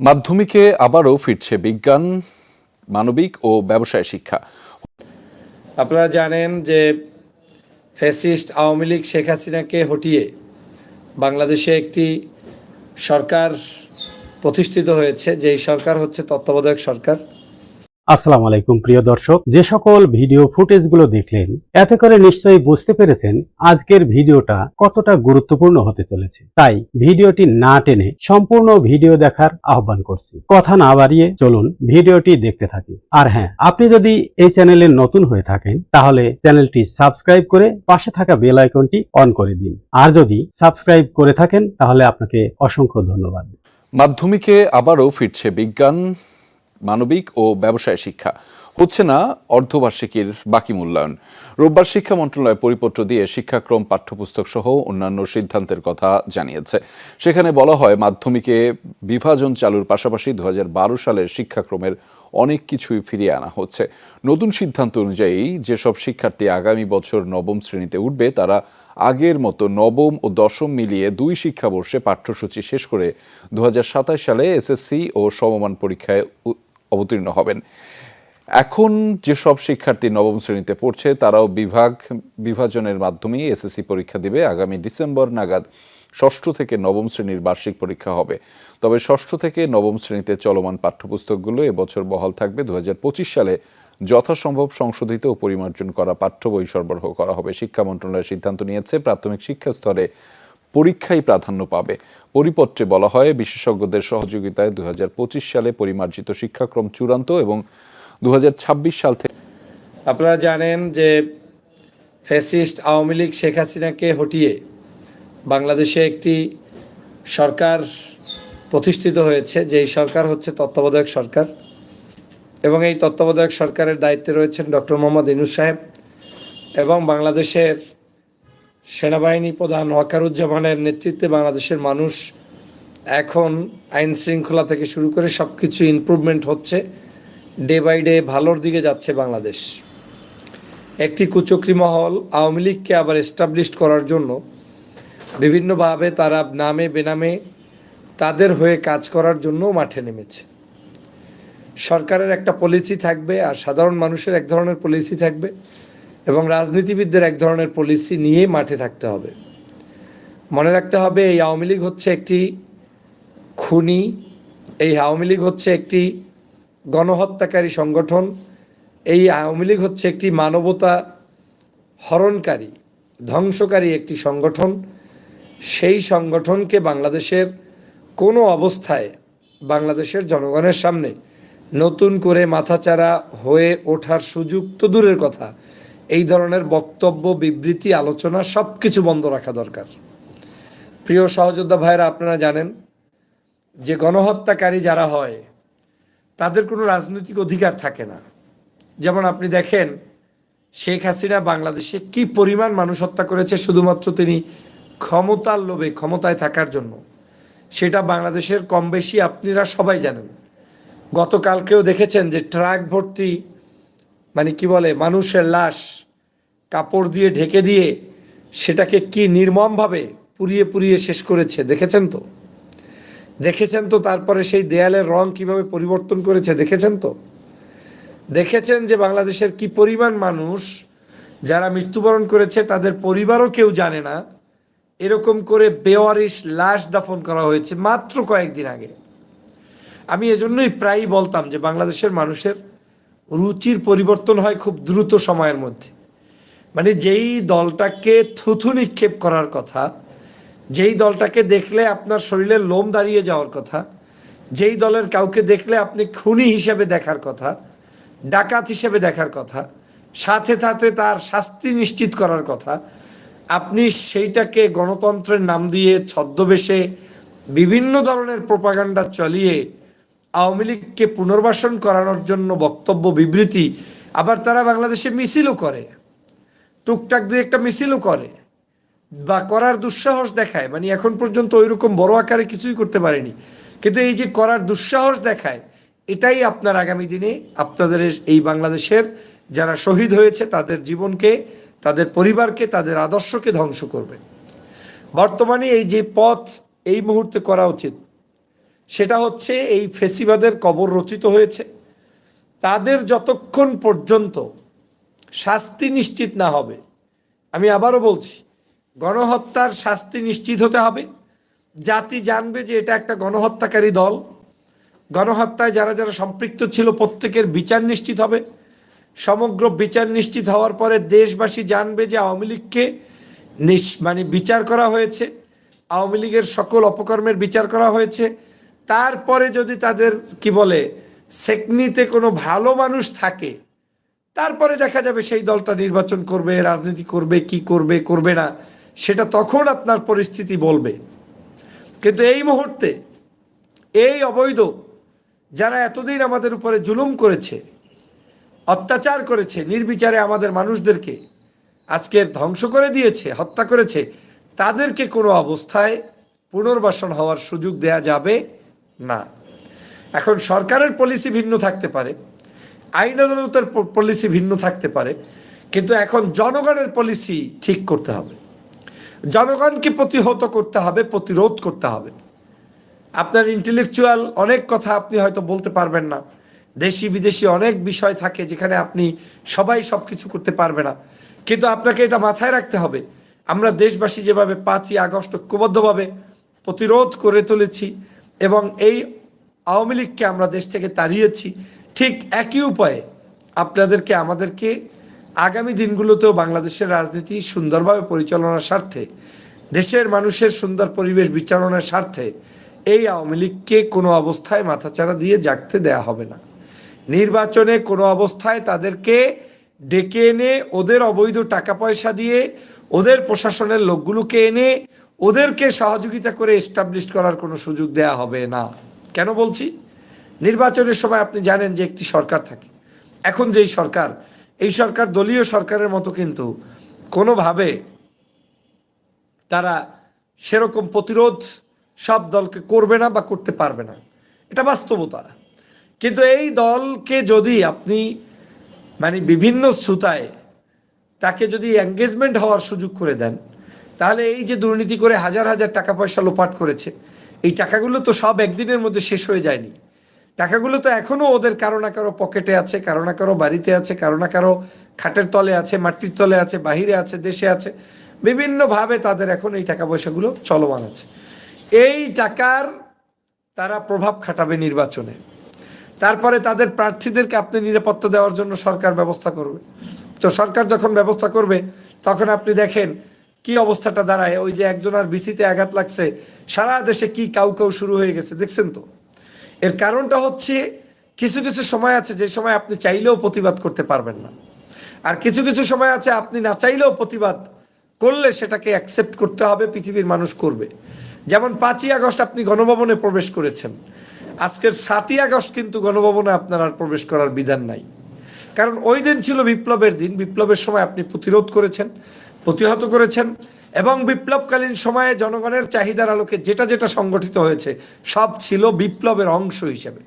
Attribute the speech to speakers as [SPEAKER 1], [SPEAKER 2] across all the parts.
[SPEAKER 1] মাধ্যমিকে আবারও ফিরছে বিজ্ঞান, মানবিক ও ব্যবসায় শিক্ষা।
[SPEAKER 2] আপনারা জানেন যে ফ্যাসিস্ট আওয়ামী লীগ শেখ হাসিনাকে হটিয়ে বাংলাদেশে একটি সরকার প্রতিষ্ঠিত হয়েছে, যেই সরকার হচ্ছে তত্ত্বাবধায়ক সরকার।
[SPEAKER 3] আসসালামু আলাইকুম, প্রিয় দর্শক। যে সকল ভিডিও ফুটেজগুলো দেখলেন, এতে করে নিশ্চয়ই বুঝতে পেরেছেন আজকের ভিডিওটা কতটা গুরুত্বপূর্ণ হতে চলেছে। তাই ভিডিওটি না টেনে সম্পূর্ণ ভিডিও দেখার আহ্বান করছি। কথা না বাড়িয়ে চলুন ভিডিওটি দেখতে থাকি। আর হ্যাঁ আপনি যদি এই চ্যানেলে নতুন হয়ে থাকেন, তাহলে চ্যানেলটি সাবস্ক্রাইব করে পাশে থাকা বেল আইকনটি অন করে দিন। আর যদি সাবস্ক্রাইব করে থাকেন, তাহলে আপনাকে অসংখ্য ধন্যবাদ।
[SPEAKER 1] মাধ্যমিকে আবারও ফিরছে বিজ্ঞান। মানবিক ও ব্যবসায় শিক্ষা। হচ্ছে না অর্ধবার্ষিকীর বাকি মূল্যায়ন। রোববার শিক্ষা মন্ত্রণালয় পরিপত্র দিয়ে শিক্ষাক্রম পাঠ্যপুস্তক সহ অন্যান্য সিদ্ধান্তের কথা জানিয়েছে। সেখানে বলা হয়, মাধ্যমিকে বিভাজন চালুর পাশাপাশি দুই হাজার বারো সালের শিক্ষাক্রমের অনেক কিছুই ফিরিয়ে আনা হচ্ছে। নতুন সিদ্ধান্ত অনুযায়ী, যেসব শিক্ষার্থী আগামী বছর নবম শ্রেণীতে উঠবে, তারা আগের মতো নবম ও দশম মিলিয়ে দুই শিক্ষাবর্ষে পাঠ্যসূচি শেষ করে দু হাজার সাতাশ সালে এসএসসি ও সমমান পরীক্ষায় অবতীর্ণ হবেন। এখন যেসব শিক্ষার্থী নবম শ্রেণীতে পড়ছে, তারাও বিভাগ, বিভাজনের মাধ্যমে এসএসসি পরীক্ষা দিবে। আগামী ডিসেম্বর নাগাদ ষষ্ঠ থেকে নবম শ্রেণির বার্ষিক পরীক্ষা হবে। তবে ষষ্ঠ থেকে নবম শ্রেণীতে চলমান পাঠ্যপুস্তকগুলো এবছর বহাল থাকবে। দু হাজার পঁচিশ সালে যথাসম্ভব সংশোধিত ও পরিমার্জন করা পাঠ্য বই সরবরাহ করা হবে। শিক্ষা মন্ত্রণালয় সিদ্ধান্ত নিয়েছে, প্রাথমিক শিক্ষা স্তরে পরীক্ষাই প্রাধান্য পাবে। পরিপত্রে বলা হয়, বিশেষজ্ঞদের সহযোগিতায় দু হাজার পঁচিশ সালে পরিমার্জিত শিক্ষাক্রম চূড়ান্ত এবং দু হাজার ছাব্বিশ সাল থেকে
[SPEAKER 2] আপনারা জানেন যে ফ্যাসিস্ট আওয়ামী লীগ শেখ হাসিনাকে হটিয়ে বাংলাদেশে একটি সরকার প্রতিষ্ঠিত হয়েছে, যেই সরকার হচ্ছে তত্ত্বাবধায়ক সরকার এবং এই তত্ত্বাবধায়ক সরকারের দায়িত্বে রয়েছেন ডক্টর মোহাম্মদ ইনুস সাহেব এবং বাংলাদেশের সেনাবাহিনী প্রধান ওয়াকারুজ্জামানের নেতৃত্বে বাংলাদেশের মানুষ এখন আইন শৃঙ্খলা থেকে শুরু করে সব কিছু ইমপ্রুভমেন্ট হচ্ছে। ডে বাই ডে ভালোর দিকে যাচ্ছে বাংলাদেশ। একটি কুচক্রি মহল আওয়ামী লীগকে আবার এস্টাবলিশ করার জন্য বিভিন্নভাবে তারা নামে বেনামে তাদের হয়ে কাজ করার জন্য মাঠে নেমেছে। সরকারের একটা পলিসি থাকবে আর সাধারণ মানুষের এক ধরনের পলিসি থাকবে। এবং রাজনীতিবিদদের এক ধরনের পলিসি নিয়ে মাঠে থাকতে হবে। মনে রাখতে হবে, এই আওয়ামী লীগ হচ্ছে একটি খুনি, এই আওয়ামী লীগ হচ্ছে একটি গণহত্যাকারী সংগঠন, এই আওয়ামী লীগ হচ্ছে একটি মানবতা হরণকারী, ধ্বংসকারী একটি সংগঠন। সেই সংগঠনকে বাংলাদেশের কোনো অবস্থায়, বাংলাদেশের জনগণের সামনে নতুন করে মাথাচাড়া হয়ে ওঠার সুযোগ তো দূরের কথা এই ধরনের বক্তব্য, বিবৃতি, আলোচনা সব কিছু বন্ধ রাখা দরকার। প্রিয় সহযোদ্ধা ভাইরা আপনারা জানেন যে গণহত্যাকারী যারা হয়, তাদের কোনো রাজনৈতিক অধিকার থাকে না। যেমন আপনি দেখেন শেখ হাসিনা বাংলাদেশে কি পরিমাণ মানুষ হত্যা করেছে, শুধুমাত্র তিনি ক্ষমতার লোভে, ক্ষমতায় থাকার জন্য। সেটা বাংলাদেশের কম বেশি আপনারা সবাই জানেন। গতকালকেও দেখেছেন যে ট্রাক ভর্তি মানে কি বলে, মানুষের লাশ কাপড় দিয়ে ঢেকে দিয়ে সেটাকে কি নির্মমভাবে পুড়িয়ে পুড়িয়ে শেষ করেছে, দেখেছেন তো? দেখেছেন তো তারপরে সেই দেয়ালের রং কীভাবে পরিবর্তন করেছে, দেখেছেন তো? দেখেছেন যে বাংলাদেশের কি পরিমাণ মানুষ যারা মৃত্যুবরণ করেছে, তাদের পরিবারও কেউ জানে না, এরকম করে বেওয়ারিশ লাশ দাফন করা হয়েছে মাত্র কয়েকদিন আগে। আমি এজন্যই প্রায়ই বলতাম যে বাংলাদেশের মানুষের রুচির পরিবর্তন হয় খুব দ্রুত সময়ের মধ্যে। মানে যেই দলটাকে থুথু নিক্ষেপ করার কথা, যেই দলটাকে দেখলে আপনার শরীরের লোম দাঁড়িয়ে যাওয়ার কথা, যেই দলের কাউকে দেখলে আপনি খুনি হিসেবে দেখার কথা, ডাকাত হিসেবে দেখার কথা, সাথে সাথে তার শাস্তি নিশ্চিত করার কথা, আপনি সেইটাকে গণতন্ত্রের নাম দিয়ে ছদ্মবেশে বিভিন্ন ধরনের প্রপাগান্ডা চালিয়ে আওয়ামী লীগকে পুনর্বাসন করানোর জন্য বক্তব্য, বিবৃতি, আবার তারা বাংলাদেশে মিছিলও করে। টুকটাক দুই একটা মিছিলও করে। বা করার দুঃসাহস দেখায়। মানে এখন পর্যন্ত ওইরকম বড় আকারে কিছুই করতে পারেনি। কিন্তু এই যে করার দুঃসাহস দেখায়, এটাই আপনার আগামী দিনে আপনাদের এই বাংলাদেশের যারা শহীদ হয়েছে, তাদের জীবনকে, তাদের পরিবারকে, তাদের আদর্শকে ধ্বংস করবে। বর্তমানে এই যে পথ, এই মুহূর্তে করা উচিত। সেটা হচ্ছে এই ফেসিবাদের কবর রচিত হয়েছে। তাদের যতক্ষণ পর্যন্ত শাস্তি নিশ্চিত না হবে, আমি আবারও বলছি, গণহত্যার শাস্তি নিশ্চিত হতে হবে। জাতি জানবে যে এটা একটা গণহত্যাকারী দল। গণহত্যায় যারা যারা সম্পৃক্ত ছিল প্রত্যেকের বিচার নিশ্চিত হবে। সমগ্র বিচার নিশ্চিত হওয়ার পরে দেশবাসী জানবে যে আওয়ামী লীগকে মানে বিচার করা হয়েছে। আওয়ামী লীগের সকল অপকর্মের বিচার করা হয়েছে। তারপরে যদি তাদের, কি বলে, সেকনিতে কোনো ভালো মানুষ থাকে, তারপরে দেখা যাবে সেই দলটা নির্বাচন করবে, রাজনীতি করবে, কি করবে করবে না, সেটা তখন আপনার পরিস্থিতি বলবে। কিন্তু এই মুহূর্তে, এই অবৈধ যারা এতদিন আমাদের উপরে জুলুম করেছে, অত্যাচার করেছে, নির্বিচারে আমাদের মানুষদেরকে আজকের ধ্বংস করে দিয়েছে, হত্যা করেছে, তাদেরকে কোনো অবস্থায় পুনর্বাসন হওয়ার সুযোগ দেয়া যাবে না। এখন সরকারের পলিসি ভিন্ন থাকতে পারে, আইন আদালতের পলিসি ভিন্ন থাকতে পারে, কিন্তু এখন জনগণের পলিসি ঠিক করতে হবে। জনগণকে প্রতিহত করতে হবে, প্রতিরোধ করতে হবে। আপনার ইন্টেলেকচুয়াল অনেক কথা আপনি হয়তো বলতে পারবেন না। দেশি বিদেশি অনেক বিষয় থাকে যেখানে আপনি সবাই সব কিছু করতে পারবে না। কিন্তু আপনাকে এটা মাথায় রাখতে হবে, আমরা দেশবাসী যেভাবে পাঁচই আগস্ট ঐক্যবদ্ধভাবে প্রতিরোধ করে তুলেছি এবং এই আওয়ামী লীগকে আমরা দেশ থেকে তাড়িয়েছি। ঠিক একই উপায়ে আপনাদেরকে, আমাদেরকে আগামী দিনগুলোতেও বাংলাদেশের রাজনীতি সুন্দরভাবে পরিচালনার স্বার্থে, দেশের মানুষের সুন্দর পরিবেশ বিচারণের স্বার্থে এই আওয়ামী লীগকে কোনো অবস্থায় মাথাচাড়া দিয়ে জাগতে দেয়া হবে না। নির্বাচনে কোনো অবস্থায় তাদেরকে ডেকে এনে ওদের অবৈধ টাকা পয়সা দিয়ে ওদের প্রশাসনের লোকগুলোকে এনে ওদেরকে সহযোগিতা করে এস্টাবলিশ করার কোনো সুযোগ দেয়া হবে না। কেন বলছি? নির্বাচনের সময় আপনি জানেন যে একটি সরকার থাকে। এখন যেই সরকার, এই সরকার দলীয় সরকারের মতো কিন্তু কোনোভাবে তারা সেরকম প্রতিরোধ সব দলকে করবে না বা করতে পারবে না। এটা বাস্তবতা। কিন্তু এই দলকে যদি আপনি মানে বিভিন্ন সুতায় তাকে যদি এঙ্গেজমেন্ট হওয়ার সুযোগ করে দেন তাহলে এই যে দুর্নীতি করে হাজার হাজার টাকা পয়সা লোপাট করেছে, এই টাকাগুলো তো সব একদিনের মধ্যে শেষ হয়ে যায়নি। টাকাগুলো তো এখনও ওদের কারও না কারও পকেটে আছে, কারও না কারও বাড়িতে আছে, কারও না কারও খাটের তলে আছে, মাটির তলে আছে, বাহিরে আছে, দেশে আছে। বিভিন্নভাবে তাদের এখন এই টাকা পয়সাগুলো চলমান আছে। এই টাকার তারা প্রভাব খাটাবে নির্বাচনে। তারপরে তাদের প্রার্থীদেরকে আপনি নিরাপত্তা দেওয়ার জন্য সরকার ব্যবস্থা করবে। তো সরকার যখন ব্যবস্থা করবে, তখন আপনি দেখেন কি অবস্থাটা দাঁড়ায়? ওই যে একজন আর বিসিতে আঘাত লাগছে। সারা দেশে কি কাউ কাউ শুরু হয়ে গেছে, দেখছেন তো? এর কারণটা হচ্ছে কিছু কিছু সময় আছে, যে সময় আপনি চাইলেও প্রতিবাদ করতে পারবেন না। আর কিছু কিছু সময় আছে, আপনি না চাইলেও প্রতিবাদ করলে সেটাকে অ্যাকসেপ্ট করতে হবে, পৃথিবীর মানুষ করবে। যেমন পাঁচই আগস্ট আপনি গণভবনে প্রবেশ করেছেন। আজকের সাতই আগস্ট কিন্তু গণভবনে আপনার আর প্রবেশ করার বিধান নাই। কারণ ওই দিন ছিল বিপ্লবের দিন। বিপ্লবের সময় আপনি প্রতিরোধ করেছেন। প্রতিহত করেছেন এবং বিপ্লবকালীন সময়ে জনগণের চাহিদার আলোকে যেটা যেটা সংগঠিত হয়েছে, সব ছিল বিপ্লবের অংশ হিসেবে।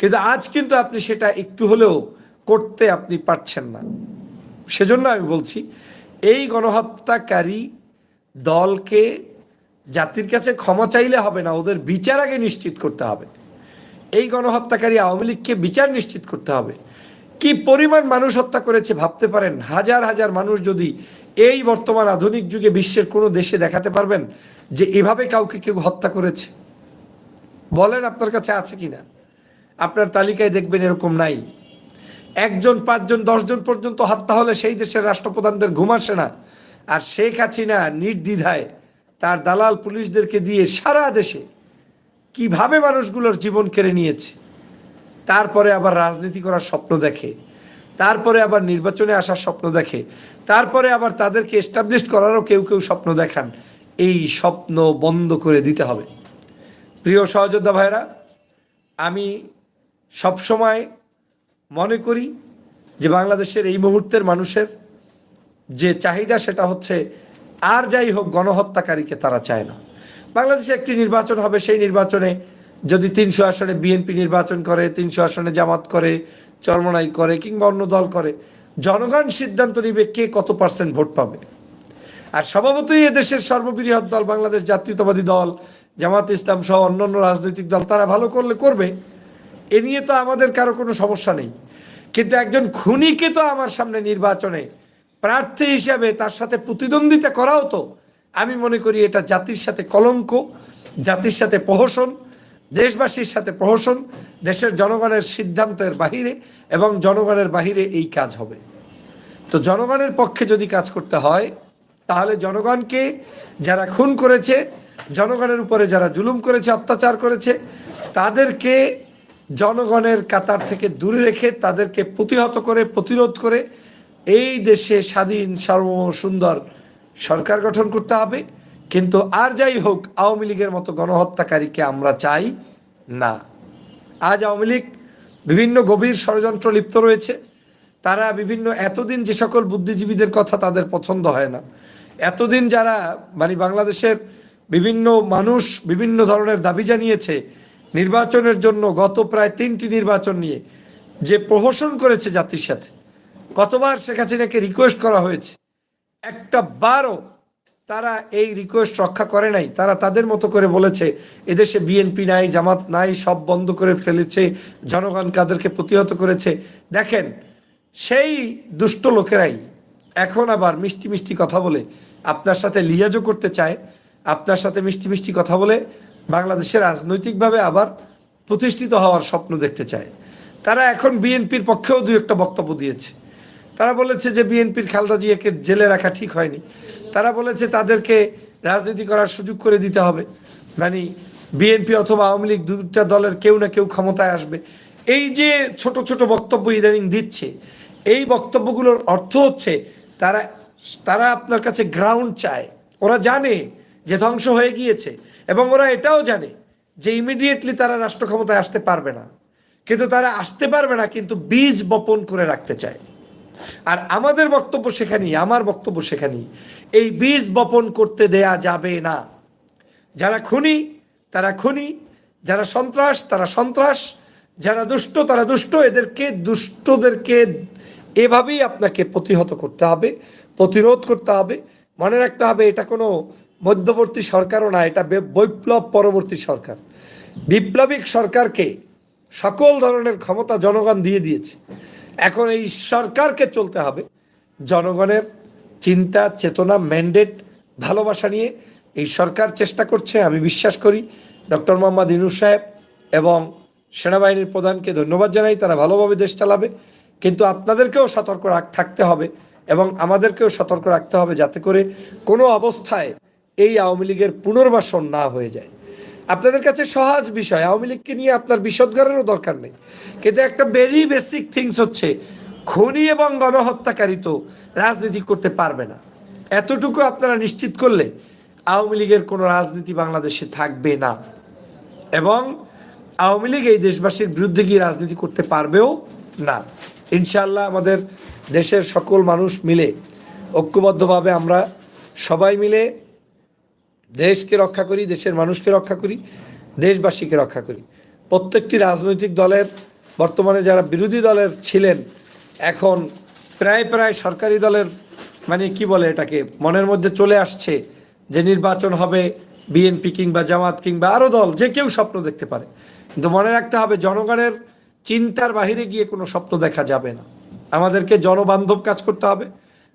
[SPEAKER 2] কিন্তু আজ কিন্তু আপনি সেটা একটু হলেও করতে আপনি পারছেন না। সেজন্য আমি বলছি, এই গণহত্যাকারী দলকে জাতির কাছে ক্ষমা চাইলে হবে না, ওদের বিচার আগে নিশ্চিত করতে হবে। এই গণহত্যাকারী আওয়ামী লীগকে বিচার নিশ্চিত করতে হবে। কি পরিমাণ মানুষ হত্যা করেছে ভাবতে পারেন? হাজার হাজার মানুষ যদি এই বর্তমান আধুনিক যুগে বিশ্বের কোনো দেশে দেখাতে পারবেন যে এভাবে কাউকে কেউ হত্যা করেছে? বলেন আপনার কাছে আছে কি না আপনার তালিকায় দেখবেন এরকম নাই। একজন, পাঁচজন, দশজন পর্যন্ত হত্যা হলে সেই দেশের রাষ্ট্রপ্রধানদের ঘুম আসে না। আর শেখ হাসিনা নির্দ্বিধায় তার দালাল পুলিশদেরকে দিয়ে সারা দেশে কীভাবে মানুষগুলোর জীবন কেড়ে নিয়েছে? তারপরে আবার রাজনীতি করার স্বপ্ন দেখে। তারপরে আবার নির্বাচনে আসার স্বপ্ন দেখে। তারপরে আবার তাদেরকে এস্টাবলিশ করারও কেউ কেউ স্বপ্ন দেখান। এই স্বপ্ন বন্ধ করে দিতে হবে। প্রিয় সহযোদ্ধা ভাইরা আমি সবসময় মনে করি যে বাংলাদেশের এই মুহূর্তের মানুষের যে চাহিদা সেটা হচ্ছে আর যাই হোক গণহত্যাকারীকে তারা চায় না। বাংলাদেশে একটি নির্বাচন হবে, সেই নির্বাচনে যদি তিনশো আসনে বিএনপি নির্বাচন করে, তিনশো আসনে জামাত করে চরমনাই করে কিংবা অন্য দল করে, জনগণ সিদ্ধান্ত নিবে কে কত পার্সেন্ট ভোট পাবে। আর স্বভাবতই এদেশের সর্ববৃহৎ দল বাংলাদেশ জাতীয়তাবাদী দল, জামাত ইসলাম সহ অন্যান্য রাজনৈতিক দল, তারা ভালো করলে করবে। এ নিয়ে তো আমাদের কারও কোনো সমস্যা নেই। কিন্তু একজন খুনিকে তো আমার সামনে নির্বাচনে প্রার্থী হিসাবে তার সাথে প্রতিদ্বন্দ্বিতা করাও তো, আমি মনে করি এটা জাতির সাথে কলঙ্ক, জাতির সাথে প্রহসন দেশবাসীর সাথে প্রহসন, দেশের জনগণের সিদ্ধান্তের বাহিরে এবং জনগণের বাহিরে এই কাজ হবে। তো জনগণের পক্ষে যদি কাজ করতে হয়, তাহলে জনগণকে যারা খুন করেছে, জনগণের উপরে যারা জুলুম করেছে, অত্যাচার করেছে, তাদেরকে জনগণের কাতার থেকে দূরে রেখে তাদেরকে প্রতিহত করে, প্রতিরোধ করে এই দেশে স্বাধীন, সার্বভৌম, সুন্দর সরকার গঠন করতে হবে। কিন্তু আর যাই হোক, আওয়ামী লীগের মতো গণহত্যাকারীকে আমরা চাই না। আজ আওয়ামী লীগ বিভিন্ন গভীর ষড়যন্ত্র লিপ্ত রয়েছে। তারা বিভিন্ন, এতদিন যে সকল বুদ্ধিজীবীদের কথা তাদের পছন্দ হয় না। এতদিন যারা মানে বাংলাদেশের বিভিন্ন মানুষ বিভিন্ন ধরনের দাবি জানিয়েছে নির্বাচনের জন্য গত প্রায় তিনটি নির্বাচন নিয়ে, যে প্রহসন করেছে জাতির সাথে। কতবার শেখ হাসিনাকে রিকোয়েস্ট করা হয়েছে। একটা বারও তারা এই রিকোয়েস্ট রক্ষা করে নাই। তারা তাদের মতো করে বলেছে, এদেশে বিএনপি নাই, জামাত নাই, সব বন্ধ করে ফেলেছে, জনগণ কাদেরকে প্রতিহত করেছে। দেখেন, সেই দুষ্ট লোকেরাই এখন আবার মিষ্টি মিষ্টি কথা বলে। আপনার সাথে লিয়াজও করতে চায়, আপনার সাথে মিষ্টি মিষ্টি কথা বলে বাংলাদেশে রাজনৈতিকভাবে আবার প্রতিষ্ঠিত হওয়ার স্বপ্ন দেখতে চায়। তারা এখন বিএনপির পক্ষেও দু একটা বক্তব্য দিয়েছে। তারা বলেছে যে বিএনপির খালদা জিয়াকে জেলে রাখা ঠিক হয়নি। তারা বলেছে তাদেরকে রাজনীতি করার সুযোগ করে দিতে হবে। মানে বিএনপি অথবা আওয়ামী লীগ দুটা দলের কেউ না কেউ ক্ষমতায় আসবে। এই যে ছোট ছোট বক্তব্য ইদানিং দিচ্ছে, এই বক্তব্যগুলোর অর্থ হচ্ছে তারা তারা আপনার কাছে গ্রাউন্ড চায়। ওরা জানে যে ধ্বংস হয়ে গিয়েছে এবং ওরা এটাও জানে যে ইমিডিয়েটলি তারা রাষ্ট্র ক্ষমতায় আসতে পারবে না। কিন্তু তারা আসতে পারবে না, কিন্তু বীজ বপন করে রাখতে চায়। আর আমাদের বক্তব্য সেখানেই, আমার বক্তব্য সেখানেই। এই বীজ বপন করতে দেয়া যাবে না। যারা খুনি, তারা খুনি। যারা সন্ত্রাস, তারা সন্ত্রাস। যারা দুষ্ট, তারা দুষ্ট। এদেরকে, দুষ্টদেরকে এভাবেই আপনাকে প্রতিহত করতে হবে, প্রতিরোধ করতে হবে। মনে রাখতে হবে, এটা কোনো মধ্যবর্তী সরকারও না, এটা বৈপ্লব পরবর্তী সরকার। বিপ্লবিক সরকারকে সকল ধরনের ক্ষমতা জনগণ দিয়ে দিয়েছে। এখন এই সরকারকে চলতে হবে। জনগণের চিন্তা, চেতনা ম্যান্ডেট ভালোবাসা নিয়ে এই সরকার চেষ্টা করছে। আমি বিশ্বাস করি ডক্টর মোহাম্মদ ইনুস সাহেব এবং সেনাবাহিনীর প্রধানকে ধন্যবাদ জানাই। তারা ভালোভাবে দেশ চালাবে। কিন্তু আপনাদেরকেও সতর্ক রাখ, থাকতে হবে এবং আমাদেরকেও সতর্ক রাখতে হবে যাতে করে কোনো অবস্থায় এই আওয়ামী লীগের পুনর্বাসন না হয়ে যায়। আপনাদের কাছে সহজ বিষয়, আওয়ামী লীগকে নিয়ে আপনার বিশদগারেরও দরকার নেই। কিন্তু একটা ভেরি বেসিক থিংস হচ্ছে, খনি এবং গণহত্যাকারী তো রাজনীতি করতে পারবে না। এতটুকু আপনারা নিশ্চিত করলে আওয়ামী লীগের কোনো রাজনীতি বাংলাদেশে থাকবে না। এবং আওয়ামী লীগ এই দেশবাসীর বিরুদ্ধে গিয়ে রাজনীতি করতে পারবেও না। ইনশাল্লাহ আমাদের দেশের সকল মানুষ মিলে, ঐক্যবদ্ধভাবে আমরা সবাই মিলে দেশকে রক্ষা করি, দেশের মানুষকে রক্ষা করি, দেশবাসীকে রক্ষা করি। প্রত্যেকটি রাজনৈতিক দলের, বর্তমানে যারা বিরোধী দলের ছিলেন, এখন প্রায় প্রায় সরকারি দলের মানে কি বলে এটাকে, মনের মধ্যে চলে আসছে যে নির্বাচন হবে বিএনপি কিংবা জামাত কিংবা আরও দল, যে কেউ স্বপ্ন দেখতে পারে। কিন্তু মনে রাখতে হবে, জনগণের চিন্তার বাহিরে গিয়ে কোনো স্বপ্ন দেখা যাবে না। আমাদেরকে জনবান্ধব কাজ করতে হবে,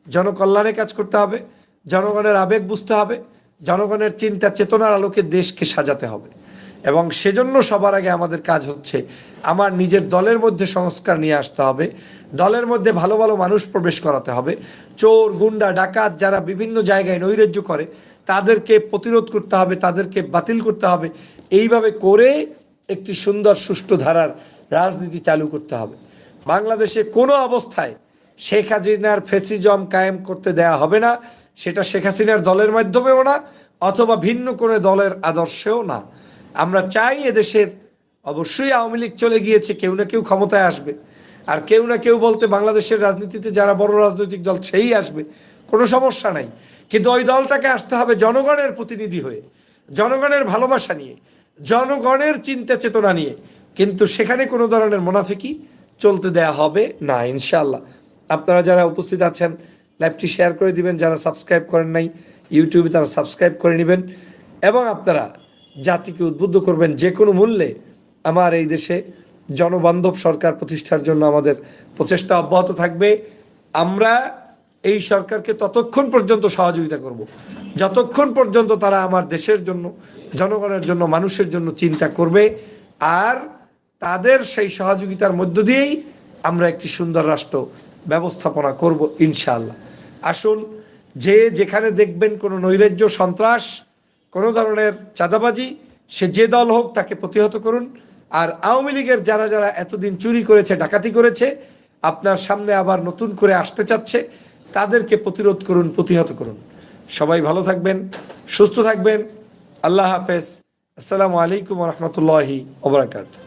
[SPEAKER 2] জনকল্যাণে কাজ করতে হবে, জনগণের আবেগ বুঝতে হবে জনগণের চিন্তা চেতনার আলোকে দেশকে সাজাতে হবে। এবং সেজন্য সবার আগে আমাদের কাজ হচ্ছে আমার নিজের দলের মধ্যে সংস্কার নিয়ে আসতে হবে, দলের মধ্যে ভালো ভালো মানুষ প্রবেশ করাতে হবে, চোর, গুন্ডা, ডাকাত যারা বিভিন্ন জায়গায় নৈরাজ্য করে, তাদেরকে প্রতিরোধ করতে হবে, তাদেরকে বাতিল করতে হবে, এইভাবে করে একটি সুন্দর সুষ্ঠু ধারার রাজনীতি চালু করতে হবে। বাংলাদেশে কোনো অবস্থায় শেখ হাসিনার ফেসিজম কায়েম করতে দেয়া হবে না সেটা শেখ হাসিনার দলের মাধ্যমেও না, অথবা ভিন্ন কোনো দলের আদর্শেও না। আমরা চাই এদেশের অবশ্যই আওয়ামী লীগ চলে গিয়েছে, কেউ না কেউ ক্ষমতায় আসবে। আর কেউ না কেউ বলতে বাংলাদেশের রাজনীতিতে যারা বড় রাজনৈতিক দল সেই আসবে, কোনো সমস্যা নাই। কিন্তু ওই দলটাকে আসতে হবে জনগণের প্রতিনিধি হয়ে, জনগণের ভালোবাসা নিয়ে, জনগণের চিন্তা চেতনা নিয়ে। কিন্তু সেখানে কোনো ধরনের মোনাফিকি চলতে দেয়া হবে না ইনশাল্লাহ আপনারা যারা উপস্থিত আছেন লাইভটি শেয়ার করে দিবেন, যারা সাবস্ক্রাইব করেন নাই, ইউটিউবে তারা সাবস্ক্রাইব করে নেবেন এবং আপনারা জাতিকে উদ্বুদ্ধ করবেন যে কোনো মূল্যে আমার এই দেশে জনবান্ধব সরকার প্রতিষ্ঠার জন্য আমাদের প্রচেষ্টা অব্যাহত থাকবে। আমরা এই সরকারকে ততক্ষণ পর্যন্ত সহযোগিতা করব। যতক্ষণ পর্যন্ত তারা আমার দেশের জন্য, জনগণের জন্য, মানুষের জন্য চিন্তা করবে, আর তাদের সেই সহযোগিতার মধ্য দিয়েই আমরা একটি সুন্দর রাষ্ট্র ব্যবস্থাপনা করব ইনশাআল্লাহ। আসুন যে যেখানে দেখবেন কোনো নৈরাজ্য, সন্ত্রাস, কোনো ধরনের চাঁদাবাজি, সে যে দল হোক তাকে প্রতিহত করুন। আর আওয়ামী লীগের যারা যারা এতদিন চুরি করেছে, ডাকাতি করেছে, আপনার সামনে আবার নতুন করে আসতে চাচ্ছে, তাদেরকে প্রতিরোধ করুন, প্রতিহত করুন। সবাই ভালো থাকবেন, সুস্থ থাকবেন। আল্লাহ হাফেজ। আসসালামু আলাইকুম রহমতুল্লাহি ওবরাকাত